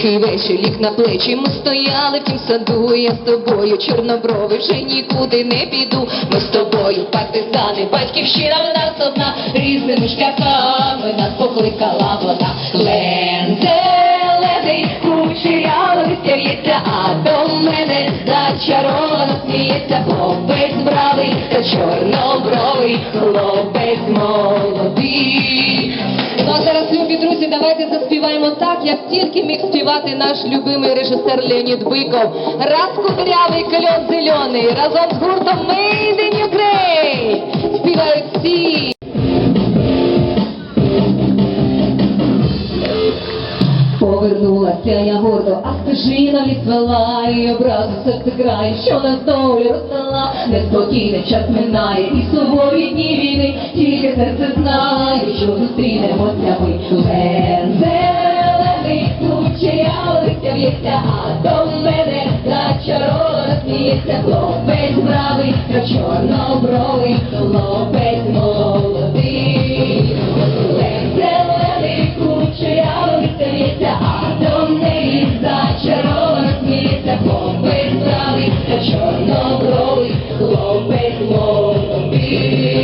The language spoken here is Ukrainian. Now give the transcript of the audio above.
Тихий вечір ліг на плечі, ми стояли в тім саду, я з тобою, чорноброви, вже нікуди не піду. Ми з тобою, партизани, батьківщина в нас одна, різними шляхами нас покликала вода. вона. Лензелений, кучерявий в'ється, а до мене зачаровано сміється хлопець бравий та чорнобровий, хлопець молодий. Зараз, любі друзі, давайте заспіваємо так, як тільки міг співати наш любимий режисер Леонід Биков. Раз кудрявий кльон зелений, разом з гуртом Made in Ukraine. Повернулася я гордо, а стежина відвела і образу серце край, що нас долі роздала, неспокійний час минає, і суворі дні війни, тільки серце знає, що зустрінемося ми. Зелений, лучея листя в'ється, а до мене зачаровано сміється, хлопець бравий, та чорнобровий, молодий. won't be